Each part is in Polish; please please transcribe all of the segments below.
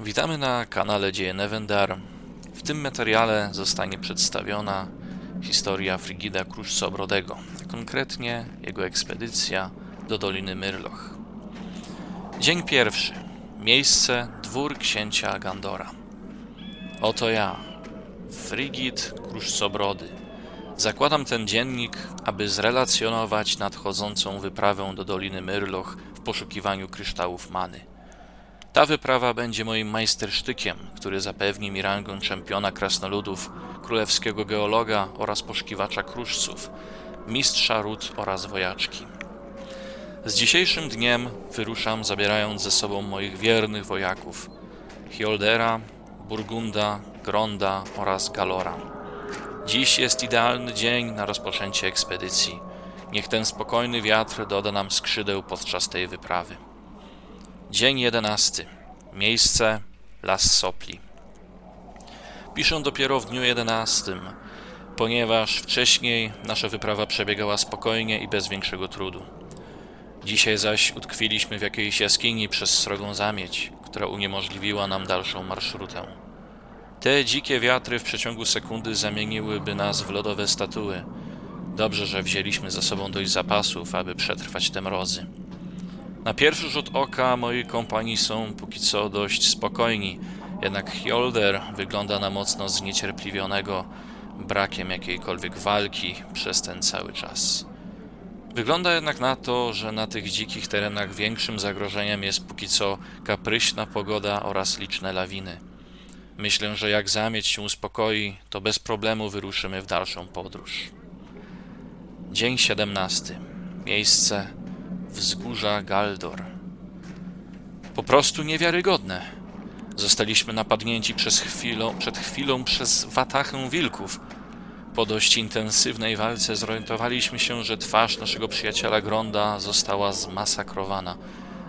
Witamy na kanale Dzieje Nevendar. W tym materiale zostanie przedstawiona historia Frigida Kruszcobrodego, a konkretnie jego ekspedycja do Doliny Myrloch. Dzień pierwszy. Miejsce dwór księcia Gandora. Oto ja, Frigid Kruszcobrody. Zakładam ten dziennik, aby zrelacjonować nadchodzącą wyprawę do Doliny Myrloch w poszukiwaniu kryształów many. Ta wyprawa będzie moim majstersztykiem, który zapewni mi rangę czempiona krasnoludów, królewskiego geologa oraz poszukiwacza kruszców, mistrza ród oraz wojaczki. Z dzisiejszym dniem wyruszam, zabierając ze sobą moich wiernych wojaków Hjoldera, Burgunda, Gronda oraz Galora. Dziś jest idealny dzień na rozpoczęcie ekspedycji. Niech ten spokojny wiatr doda nam skrzydeł podczas tej wyprawy. Dzień jedenasty. Miejsce Las Sopli. Piszę dopiero w dniu jedenastym, ponieważ wcześniej nasza wyprawa przebiegała spokojnie i bez większego trudu. Dzisiaj zaś utkwiliśmy w jakiejś jaskini przez srogą zamieć, która uniemożliwiła nam dalszą marszrutę. Te dzikie wiatry w przeciągu sekundy zamieniłyby nas w lodowe statuły. Dobrze, że wzięliśmy ze sobą dość zapasów, aby przetrwać te mrozy. Na pierwszy rzut oka moi kompanii są póki co dość spokojni, jednak Hjolder wygląda na mocno zniecierpliwionego brakiem jakiejkolwiek walki przez ten cały czas. Wygląda jednak na to, że na tych dzikich terenach większym zagrożeniem jest póki co kapryśna pogoda oraz liczne lawiny. Myślę, że jak zamieć się uspokoi, to bez problemu wyruszymy w dalszą podróż. Dzień 17. Miejsce wzgórza Galdor. Po prostu niewiarygodne. Zostaliśmy napadnięci przez chwilą, przed chwilą przez watachę wilków. Po dość intensywnej walce zorientowaliśmy się, że twarz naszego przyjaciela Gronda została zmasakrowana,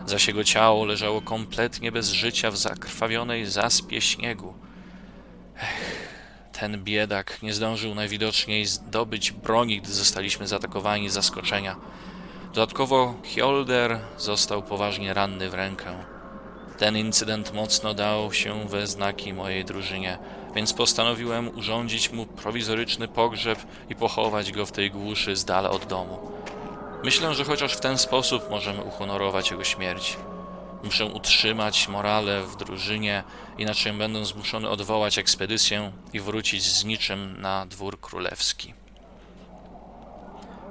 zaś jego ciało leżało kompletnie bez życia w zakrwawionej zaspie śniegu. Ech, ten biedak nie zdążył najwidoczniej zdobyć broni, gdy zostaliśmy zaatakowani z zaskoczenia. Dodatkowo Hjolder został poważnie ranny w rękę. Ten incydent mocno dał się we znaki mojej drużynie, więc postanowiłem urządzić mu prowizoryczny pogrzeb i pochować go w tej głuszy z dala od domu. Myślę, że chociaż w ten sposób możemy uhonorować jego śmierć. Muszę utrzymać morale w drużynie, inaczej będę zmuszony odwołać ekspedycję i wrócić z niczym na dwór królewski.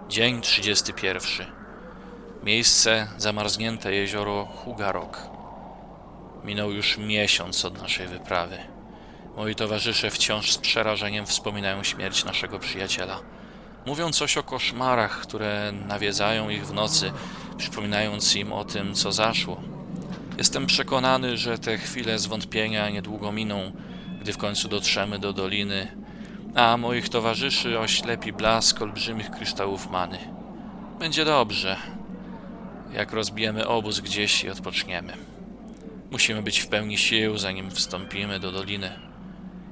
Dzień 31. Miejsce zamarznięte jezioro Hugarok. Minął już miesiąc od naszej wyprawy. Moi towarzysze wciąż z przerażeniem wspominają śmierć naszego przyjaciela. Mówią coś o koszmarach, które nawiedzają ich w nocy, przypominając im o tym, co zaszło. Jestem przekonany, że te chwile zwątpienia niedługo miną, gdy w końcu dotrzemy do doliny, a moich towarzyszy oślepi blask olbrzymich kryształów many. Będzie dobrze, jak rozbijemy obóz gdzieś i odpoczniemy. Musimy być w pełni sił, zanim wstąpimy do doliny.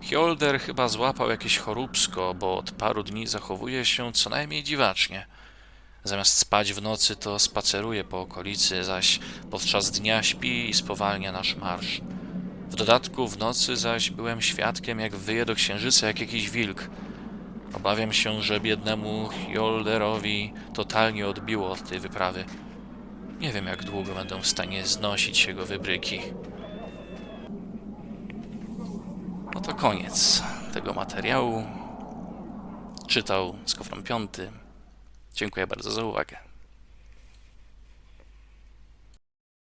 Hjolder chyba złapał jakieś choróbsko, bo od paru dni zachowuje się co najmniej dziwacznie. Zamiast spać w nocy, to spaceruje po okolicy, zaś podczas dnia śpi i spowalnia nasz marsz. W dodatku w nocy zaś byłem świadkiem, jak wyje do księżyca jak jakiś wilk. Obawiam się, że biednemu Hjolderowi totalnie odbiło od tej wyprawy. Nie wiem, jak długo będę w stanie znosić jego wybryki. No to koniec tego materiału. Czytał Skowron Piąty. Dziękuję bardzo za uwagę.